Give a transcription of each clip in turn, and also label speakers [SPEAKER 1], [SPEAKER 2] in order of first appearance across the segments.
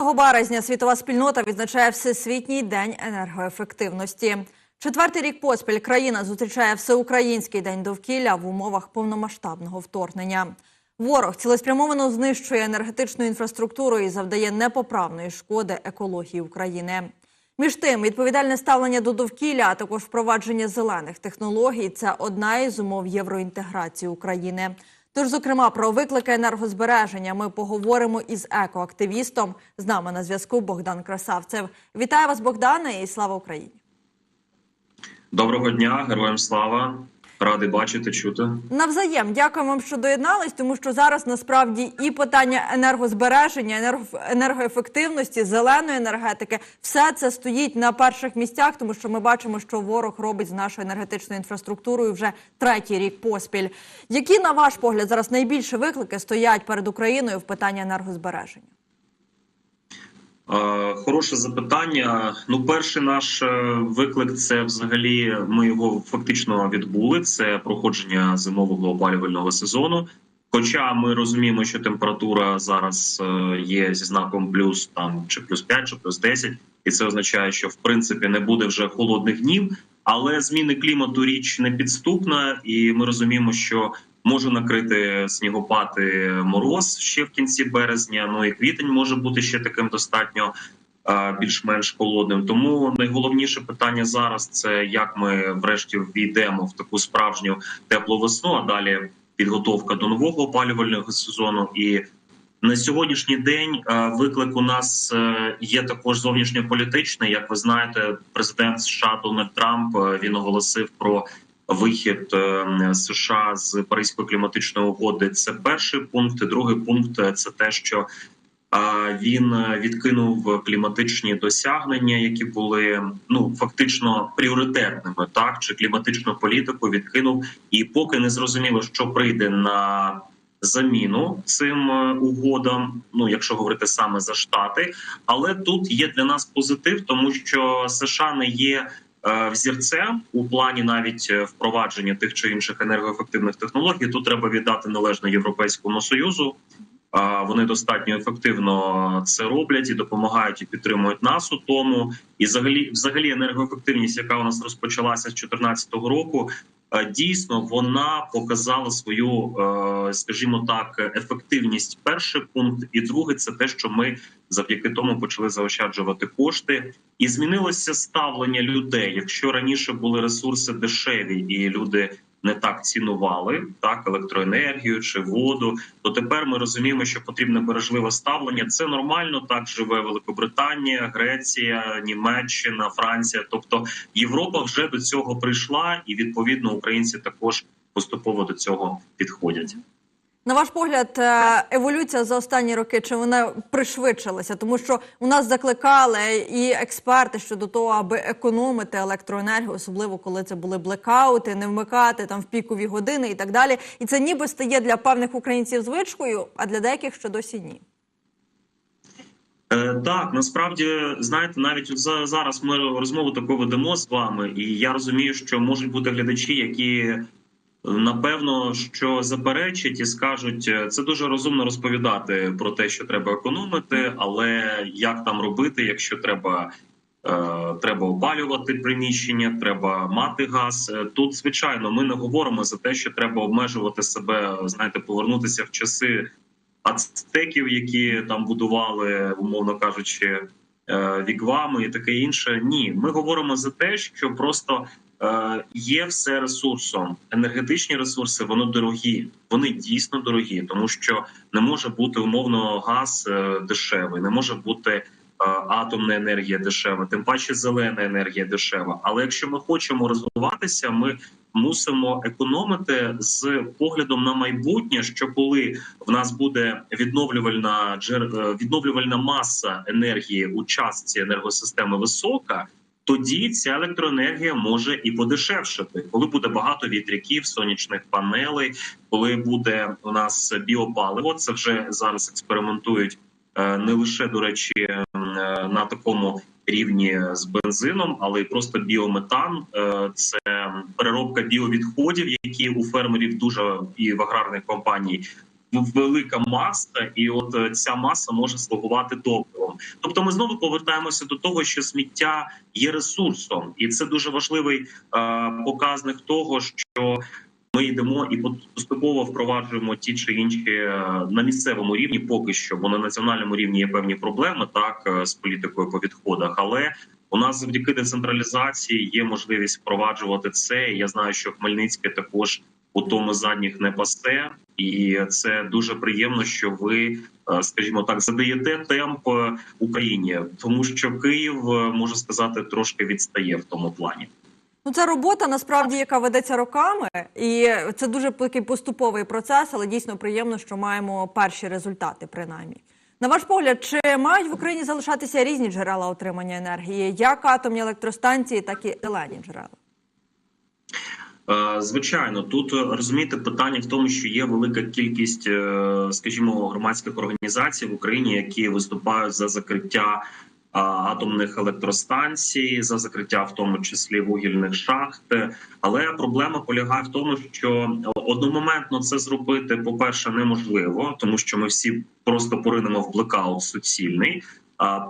[SPEAKER 1] 1 березня світова спільнота відзначає Всесвітній день енергоефективності. Четвертий рік поспіль країна зустрічає всеукраїнський день довкілля в умовах повномасштабного вторгнення. Ворог цілеспрямовано знищує енергетичну інфраструктуру і завдає непоправної шкоди екології України. Між тим, відповідальне ставлення до довкілля, а також впровадження зелених технологій це одна із умов євроінтеграції України. Тож, зокрема, про виклики енергозбереження ми поговоримо із екоактивістом. З нами на зв'язку Богдан Красавцев. Вітаю вас, Богдане, і слава Україні!
[SPEAKER 2] Доброго дня, героям слава! Радий бачити, чути.
[SPEAKER 1] Навзаєм дякуємо вам, що доєднались, тому що зараз насправді і питання енергозбереження, енерго- енергоефективності, зеленої енергетики, все це стоїть на перших місцях, тому що ми бачимо, що ворог робить з нашою енергетичною інфраструктурою вже третій рік поспіль. Які, на ваш погляд, зараз найбільші виклики стоять перед Україною в питанні енергозбереження?
[SPEAKER 2] Е, Хороше запитання. Ну, перший наш е, виклик це взагалі ми його фактично відбули. Це проходження зимового опалювального сезону. Хоча ми розуміємо, що температура зараз е, є зі знаком плюс там чи плюс 5, чи плюс 10, і це означає, що в принципі не буде вже холодних днів. Але зміни клімату річ не підступна, і ми розуміємо, що може накрити снігопати мороз ще в кінці березня. Ну і квітень може бути ще таким достатньо е, більш-менш холодним. Тому найголовніше питання зараз це як ми врешті війдемо в таку справжню теплу весну, а далі підготовка до нового опалювального сезону. І на сьогоднішній день е, виклик у нас е, є також зовнішньополітичний. Як ви знаєте, президент США Дональд Трамп він оголосив про вихід е, США з Паризької кліматичної угоди. Це перший пункт. Другий пункт е, це те, що е, він відкинув кліматичні досягнення, які були ну фактично пріоритетними, так чи кліматичну політику відкинув, і поки не зрозуміло, що прийде на заміну цим угодам. Ну якщо говорити саме за штати, але тут є для нас позитив, тому що США не є. Е, Взірцем у плані навіть е, впровадження тих чи інших енергоефективних технологій тут треба віддати належне європейському союзу. Вони достатньо ефективно це роблять і допомагають і підтримують нас у тому. І взагалі, взагалі, енергоефективність, яка у нас розпочалася з 2014 року, дійсно вона показала свою, е, скажімо так, ефективність. Перший пункт, і другий це те, що ми завдяки тому почали заощаджувати кошти, і змінилося ставлення людей. Якщо раніше були ресурси дешеві, і люди не так цінували так електроенергію чи воду, то тепер ми розуміємо, що потрібне бережливе ставлення. Це нормально. Так живе Великобританія, Греція, Німеччина, Франція. Тобто Європа вже до цього прийшла, і відповідно українці також поступово до цього підходять.
[SPEAKER 1] На ваш погляд, е, еволюція за останні роки чи вона пришвидшилася? Тому що у нас закликали і експерти щодо того, аби економити електроенергію, особливо коли це були блекаути, не вмикати там в пікові години і так далі. І це ніби стає для певних українців звичкою, а для деяких ще досі ні.
[SPEAKER 2] Е, Так, насправді знаєте, навіть за- зараз ми розмову таку ведемо з вами, і я розумію, що можуть бути глядачі, які напевно що заперечать і скажуть, е, це дуже розумно розповідати про те, що треба економити, але як там робити, якщо треба. е, Треба опалювати приміщення, треба мати газ. Е, Тут звичайно ми не говоримо за те, що треба обмежувати себе, знаєте, повернутися в часи ацтеків, які там будували, умовно кажучи, е, вігвами і таке інше. Ні, ми говоримо за те, що просто є все ресурсом. Енергетичні ресурси вони дорогі, вони дійсно дорогі, тому що не може бути умовно газ е, дешевий, не може бути. е, Атомна енергія дешева, тим паче зелена енергія дешева. Але якщо ми хочемо розвиватися, ми мусимо економити з поглядом на майбутнє, що коли в нас буде відновлювальна е, відновлювальна маса енергії у частці енергосистеми висока. Тоді ця електроенергія може і подешевшити, коли буде багато вітряків, сонячних панелей, коли буде у нас біопаливо. Це вже зараз експериментують е, не лише до речі е, на такому рівні з бензином, але й просто біометан. Е, Це переробка біовідходів, які у фермерів дуже і в аграрних компаній велика маса, і от ця маса може слугувати топливом. Тобто, ми знову повертаємося до того, що сміття є ресурсом, і це дуже важливий е, показник того, що ми йдемо і поступово впроваджуємо ті чи інші е, на місцевому рівні, поки що, бо на національному рівні є певні проблеми так е, з політикою по відходах. Але у нас завдяки децентралізації є можливість впроваджувати це. Я знаю, що Хмельницьке також у тому задніх не пасте, і це дуже приємно, що ви, е, скажімо так, задаєте темп е, Україні, тому що Київ е, можу сказати трошки відстає в тому плані.
[SPEAKER 1] Ну, це робота насправді, яка ведеться роками, і це дуже такий поступовий процес, але дійсно приємно, що маємо перші результати, принаймні. На ваш погляд, чи мають в Україні залишатися різні джерела отримання енергії, як атомні електростанції, так і зелені джерела?
[SPEAKER 2] Е, Звичайно, тут е, розумієте питання в тому, що є велика кількість, е, скажімо, громадських організацій в Україні, які виступають за закриття атомних електростанцій, за закриття, в тому числі вугільних шахт. Але проблема полягає в тому, що одномоментно це зробити, по перше, неможливо, тому що ми всі просто поринемо в блекаут суцільний.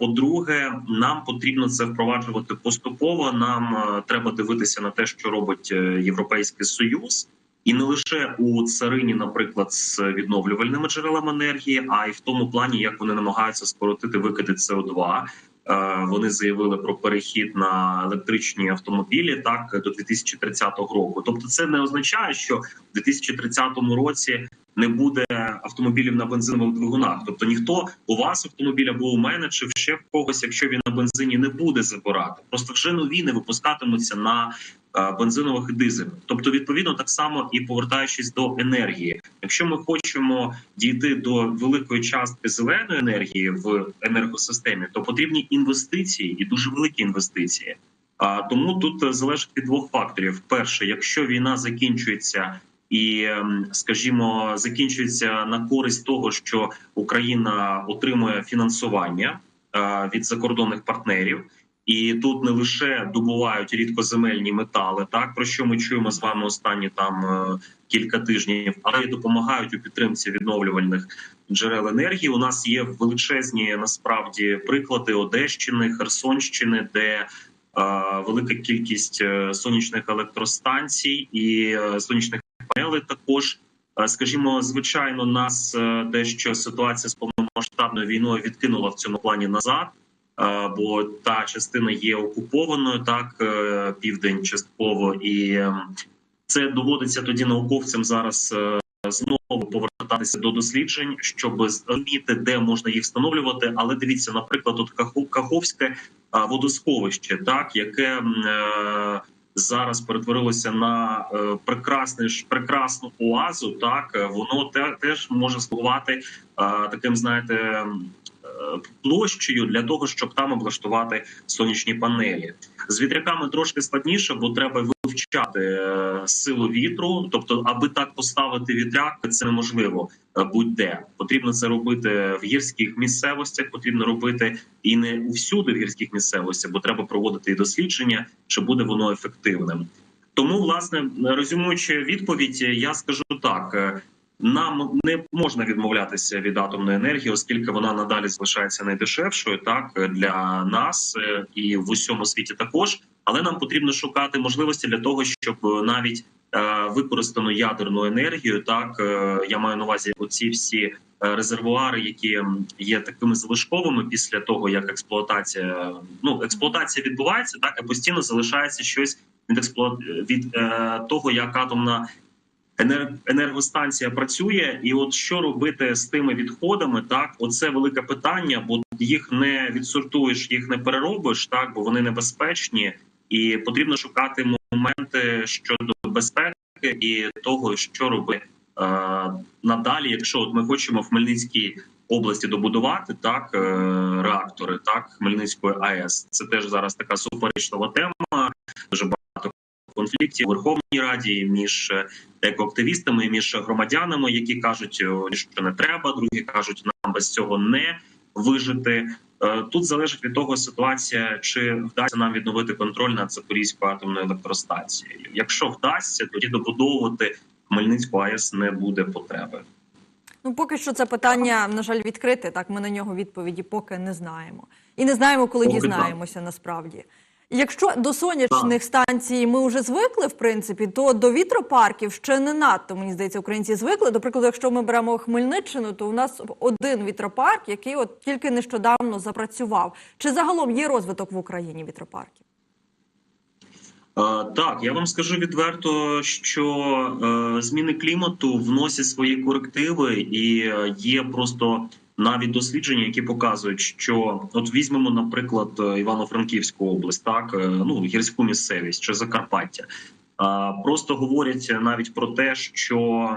[SPEAKER 2] По-друге, нам потрібно це впроваджувати поступово. Нам е, треба дивитися на те, що робить е, Європейський Союз, і не лише у царині, наприклад, з відновлювальними джерелами енергії, а й в тому плані, як вони намагаються скоротити викиди СО2. Е, Вони заявили про перехід на електричні автомобілі так до 2030 року. Тобто, це не означає, що в 2030 році не буде автомобілів на бензинових двигунах. Тобто ніхто у вас автомобіль або у мене чи ще в когось, якщо він на бензині не буде забирати. Просто вже нові не випускатимуться на е, бензинових і дизельних. Тобто, відповідно, так само і повертаючись до енергії. Якщо ми хочемо дійти до великої частки зеленої енергії в енергосистемі, то потрібні інвестиції і дуже великі інвестиції. А тому тут залежить від двох факторів: перше, якщо війна закінчується і, ем, скажімо, закінчується на користь того, що Україна отримує фінансування е, від закордонних партнерів. І тут не лише добувають рідкоземельні метали, так про що ми чуємо з вами останні там е, кілька тижнів, але й допомагають у підтримці відновлювальних джерел енергії. У нас є величезні насправді приклади Одещини, Херсонщини, де е, велика кількість е, сонячних електростанцій і сонячних панелей також. Е, Скажімо, звичайно, нас е, дещо ситуація з повномасштабною війною відкинула в цьому плані назад. Е, Бо та частина є окупованою, так південь частково, і е, це доводиться тоді науковцям зараз знову повертатися до досліджень, щоб зрозуміти, де можна їх встановлювати. Але дивіться, наприклад, от Каховське водосховище, так яке зараз перетворилося на е, прекрасне прекрасну оазу. Так е, воно те, теж може слугувати е, таким, знаєте. Площею для того, щоб там облаштувати сонячні панелі з вітряками трошки складніше, бо треба вивчати е, силу вітру. Тобто, аби так поставити вітряк, це неможливо е, будь-де. Потрібно це робити в гірських місцевостях. Потрібно робити і не всюди в гірських місцевостях, бо треба проводити і дослідження, чи буде воно ефективним. Тому, власне, резюмуючи відповідь, я скажу так: е, нам не можна відмовлятися від атомної енергії, оскільки вона надалі залишається найдешевшою, так для нас і в усьому світі також. Але нам потрібно шукати можливості для того, щоб навіть е, використану ядерну енергію, так е, я маю на увазі оці всі е, резервуари, які є такими залишковими після того, як експлуатація ну експлуатація відбувається, так і постійно залишається щось від експлуа... від е, того, як атомна енергостанція працює, і от що робити з тими відходами, так оце велике питання, бо їх не відсортуєш, їх не переробиш, так бо вони небезпечні, і потрібно шукати моменти щодо безпеки і того, що робити е, надалі, якщо от ми хочемо в Хмельницькій області добудувати так е, реактори, так Хмельницької АЕС. Це теж зараз така суперечлива тема. Дуже багато конфліктів у Верховній Раді між е, екоактивістами, між громадянами, які кажуть, що не треба, другі кажуть, нам без цього не вижити. Е, Тут залежить від того ситуація, чи вдасться нам відновити контроль над Запорізькою атомною електростанцією. Якщо вдасться, тоді добудовувати Хмельницьку АЕС не буде потреби.
[SPEAKER 1] Ну, Ну, поки що це питання, на жаль, відкрите. Так, ми на нього відповіді поки не знаємо. І не знаємо, коли
[SPEAKER 2] Поки
[SPEAKER 1] дізнаємося насправді. Якщо до сонячних станцій ми вже звикли, в принципі, то до вітропарків ще не надто, мені здається, українці звикли. До прикладу, якщо ми беремо Хмельниччину, то у нас один вітропарк, який от тільки нещодавно запрацював. Чи загалом є розвиток в Україні вітропарків?
[SPEAKER 2] Так, я вам скажу відверто, що е, зміни клімату вносять свої корективи, і е, є просто навіть дослідження, які показують, що от візьмемо, наприклад, Івано-Франківську область, так е, ну гірську місцевість чи Закарпаття. Просто говорять навіть про те, що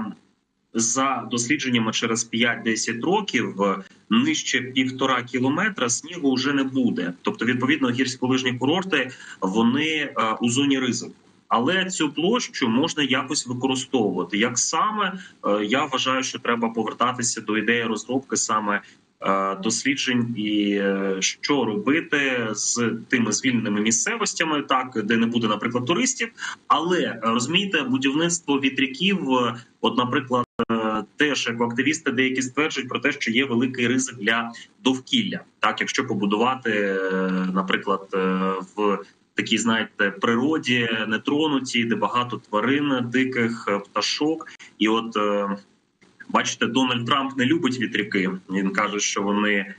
[SPEAKER 2] за дослідженнями через 5-10 років е, нижче півтора кілометра снігу вже не буде. Тобто, відповідно, гірськолижні курорти вони е, у зоні ризику. Але цю площу можна якось використовувати. Як саме е, я вважаю, що треба повертатися до ідеї розробки саме е, досліджень і е, що робити з тими звільненими місцевостями, так де не буде, наприклад, туристів. Але розумієте, будівництво вітряків, от, наприклад, теж як активісти деякі стверджують про те, що є великий ризик для довкілля, так якщо побудувати, наприклад, в такій, знаєте, природі нетронуті, де багато тварин, диких е, пташок, і от. е, Бачите, Дональд Трамп не любить вітряки. Він каже, що вони е,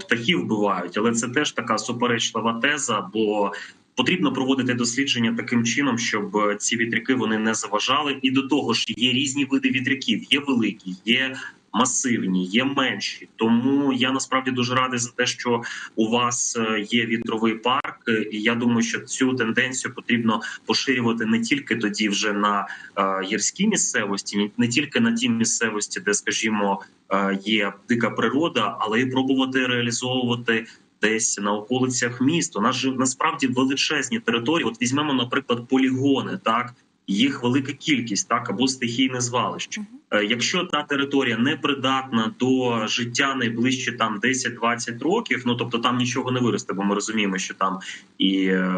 [SPEAKER 2] птахів вбивають, але це теж така суперечлива теза, бо потрібно проводити дослідження таким чином, щоб ці вітряки вони не заважали. І до того ж, є різні види вітряків: є великі, є масивні, є менші. Тому я насправді дуже радий за те, що у вас е, є вітровий парк. І я думаю, що цю тенденцію потрібно поширювати не тільки тоді вже на е, гірській місцевості, не тільки на ті місцевості, де, скажімо, е, є дика природа, але й пробувати реалізовувати. Десь на околицях міст у нас же насправді величезні території. От візьмемо, наприклад, полігони, так їх велика кількість, так або стихійне звалище. Е, Якщо та територія не придатна до життя найближче там 10-20 років, ну тобто там нічого не виросте, бо ми розуміємо, що там і е,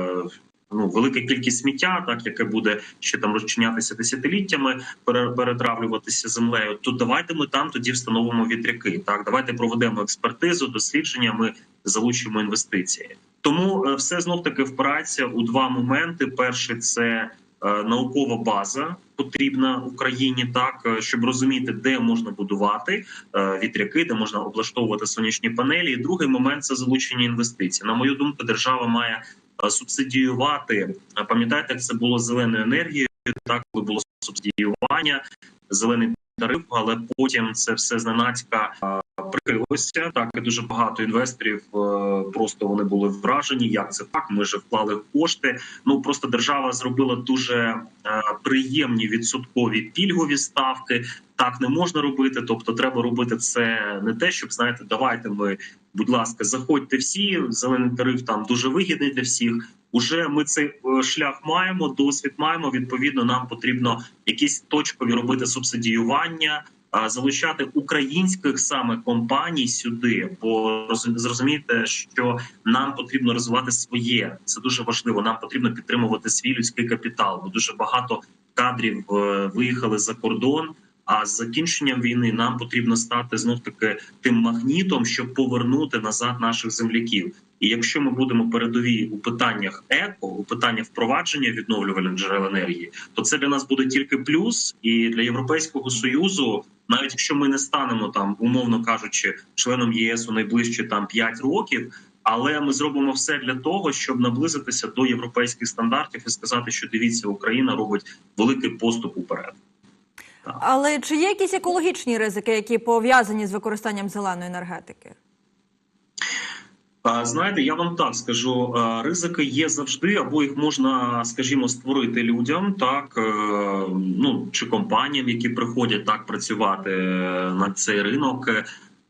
[SPEAKER 2] ну велика кількість сміття, так яке буде ще там розчинятися десятиліттями, пере- перетравлюватися землею. То давайте ми там тоді встановимо вітряки. Так, давайте проведемо експертизу, дослідження. Ми залучимо інвестиції. Тому е, все знов таки впирається у два моменти: перший це наукова база потрібна Україні, так е, щоб розуміти, де можна будувати е, вітряки, де можна облаштовувати сонячні панелі. І другий момент це залучення інвестицій. На мою думку, держава має е, субсидіювати. е, Пам'ятаєте, як це було зеленою енергією? Так, коли було субсидіювання, зелений тариф, але потім це все зненацька е, прикрилося. Так і дуже багато інвесторів е, просто вони були вражені. Як це так? Ми ж вклали кошти. Ну просто держава зробила дуже е, приємні відсоткові пільгові ставки. Так не можна робити. Тобто, треба робити це не те, щоб знаєте, давайте ми, будь ласка, заходьте всі. Зелений тариф там дуже вигідний для всіх. Уже ми цей е, шлях маємо, досвід маємо. Відповідно, нам потрібно якісь точкові робити субсидіювання, залучати українських саме компаній сюди. Бо роз- зрозумієте, що нам потрібно розвивати своє. Це дуже важливо. Нам потрібно підтримувати свій людський капітал, бо дуже багато кадрів е, виїхали за кордон. А з закінченням війни нам потрібно стати знов таки тим магнітом, щоб повернути назад наших земляків. І якщо ми будемо передові у питаннях еко, у питаннях впровадження відновлювальних джерел енергії, то це для нас буде тільки плюс. І для європейського союзу, навіть якщо ми не станемо там, умовно кажучи, членом ЄС у найближчі там 5 років. Але ми зробимо все для того, щоб наблизитися до європейських стандартів і сказати, що дивіться, Україна робить великий поступ уперед.
[SPEAKER 1] Але чи є якісь екологічні ризики, які пов'язані з використанням зеленої енергетики?
[SPEAKER 2] Знаєте, я вам так скажу: ризики є завжди, або їх можна, скажімо, створити людям, так е, ну чи компаніям, які приходять так працювати е, на цей ринок.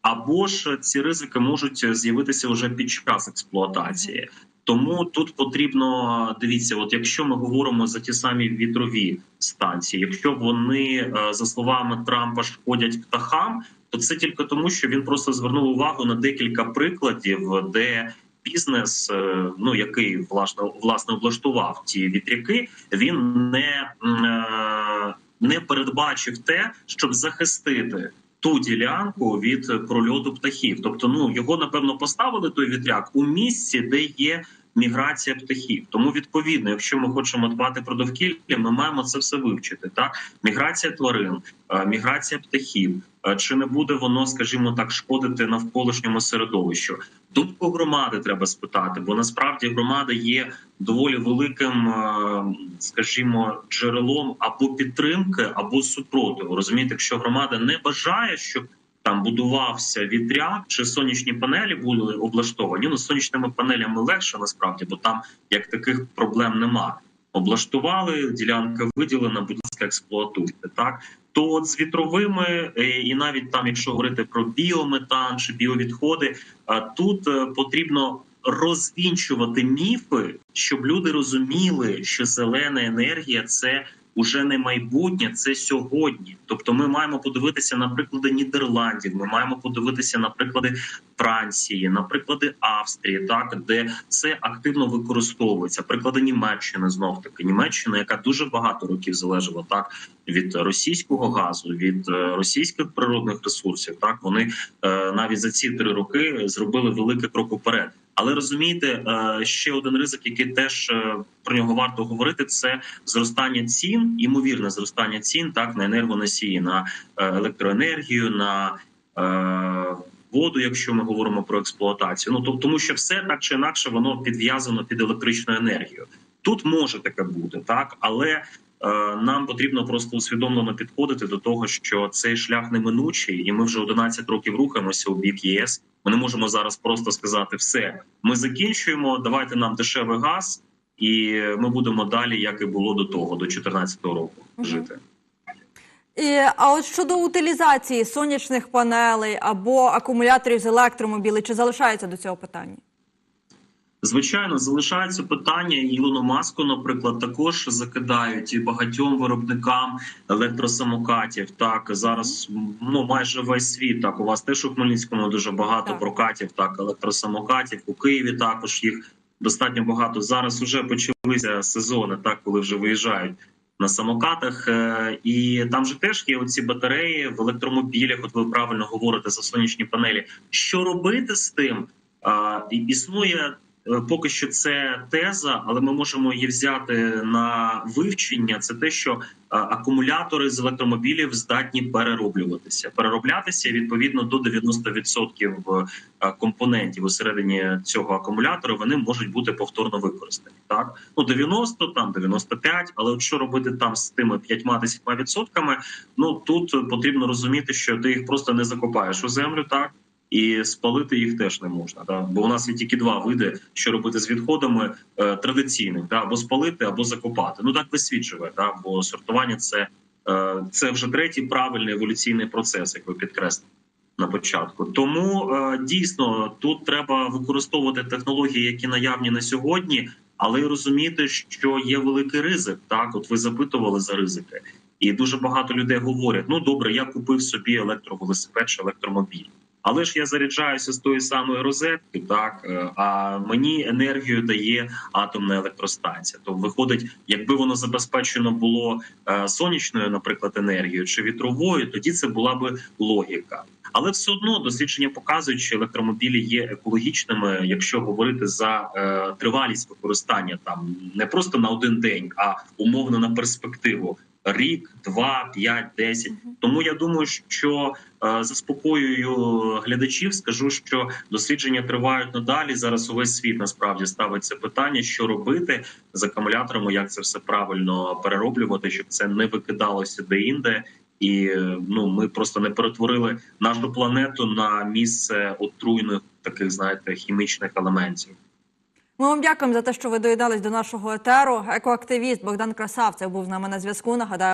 [SPEAKER 2] Або ж ці ризики можуть з'явитися вже під час експлуатації. Тому тут потрібно дивіться, от якщо ми говоримо за ті самі вітрові станції, якщо вони е, за словами Трампа шкодять птахам, то це тільки тому, що він просто звернув увагу на декілька прикладів, де бізнес, е, ну який власне власне облаштував ті вітряки, він не, е, не передбачив те, щоб захистити. Ту ділянку від прольоту птахів. Тобто, ну його напевно поставили той вітряк у місці, де є міграція птахів. Тому відповідно, якщо ми хочемо дбати про довкілля, ми маємо це все вивчити. Так, міграція тварин, е, міграція птахів. Е, Чи не буде воно, скажімо так, шкодити навколишньому середовищу? Думку громади треба спитати, бо насправді громада є доволі великим, е, скажімо, джерелом або підтримки, або супротиву. Розумієте, якщо громада не бажає, щоб там будувався вітряк чи сонячні панелі були облаштовані. Ну, сонячними панелями легше насправді, бо там як таких проблем нема. Облаштували, ділянка виділена, будь ласка, експлуатуйте. Так то от з вітровими, е, і навіть там, якщо говорити про біометан чи біовідходи, тут е, потрібно розвінчувати міфи, щоб люди розуміли, що зелена енергія це уже не майбутнє, це сьогодні. Тобто, ми маємо подивитися на приклади Нідерландів. Ми маємо подивитися на приклади Франції, на приклади Австрії, так де це активно використовується. Приклади Німеччини знов таки Німеччина, яка дуже багато років залежала так від російського газу, від е, російських природних ресурсів. Так вони е, навіть за ці три роки зробили великий крок уперед. Але розумієте, е, ще один ризик, який теж е, про нього варто говорити, це зростання цін, ймовірне зростання цін так на енергоносії, на е, електроенергію, на воду, якщо ми говоримо про експлуатацію. Ну тобто, тому що все так чи інакше воно підв'язано під електричну енергію. Тут може таке бути, так але нам потрібно просто усвідомлено підходити до того, що цей шлях неминучий, і ми вже 11 років рухаємося у бік ЄС. Ми не можемо зараз просто сказати все. Ми закінчуємо. Давайте нам дешевий газ, і ми будемо далі, як і було до того, до 2014 року, жити.
[SPEAKER 1] І, а от щодо утилізації сонячних панелей або акумуляторів з електромобілів, чи залишається до цього питання?
[SPEAKER 2] Звичайно, залишається питання Ілону Маску, наприклад, також закидають і багатьом виробникам електросамокатів. Так зараз ну майже весь світ. Так у вас теж у Хмельницькому дуже багато
[SPEAKER 1] Так.
[SPEAKER 2] прокатів. Так, електросамокатів у Києві також їх достатньо багато. Зараз вже почалися сезони, так коли вже виїжджають на самокатах. Е, І там же теж є оці батареї в електромобілях. От ви правильно говорите за сонячні панелі. Що робити з тим? Існує Поки що це теза, але ми можемо її взяти на вивчення. Це те, що е, акумулятори з електромобілів здатні перероблюватися, перероблятися відповідно до 90% е, компонентів усередині цього акумулятора. Вони можуть бути повторно використані. Так ну 90, там 95, Але що робити там з тими 5-10 відсотками? Ну тут потрібно розуміти, що ти їх просто не закопаєш у землю, так. І спалити їх теж не можна, да? бо у нас є тільки два види, що робити з відходами е, традиційних, да? або спалити, або закопати. Ну так весь світ да? бо сортування це, е, це вже третій правильний еволюційний процес, як ви підкреслили на початку. Тому е, дійсно тут треба використовувати технології, які наявні на сьогодні, але й розуміти, що є великий ризик. Так, от ви запитували за ризики, і дуже багато людей говорять: ну добре, я купив собі електровелосипед чи електромобіль. Але ж я заряджаюся з тої самої розетки, так е, а мені енергію дає атомна електростанція. То виходить, якби воно забезпечено було е, сонячною, наприклад, енергією чи вітровою, тоді це була би логіка. Але все одно дослідження показують, що електромобілі є екологічними, якщо говорити за е, тривалість використання, там не просто на один день, а умовно на перспективу. Рік, два, п'ять, десять. Тому я думаю, що е, заспокоюю глядачів, скажу, що дослідження тривають надалі. Зараз увесь світ насправді ставить це питання, що робити з акумуляторами, як це все правильно перероблювати, щоб це не викидалося де-інде. І е, ну ми просто не перетворили нашу планету на місце отруйних таких, знаєте, хімічних елементів.
[SPEAKER 1] Ми вам дякуємо за те, що ви доєднались до нашого етеру. Екоактивіст Богдан Красавцев був з нами на зв'язку. Нагадаю.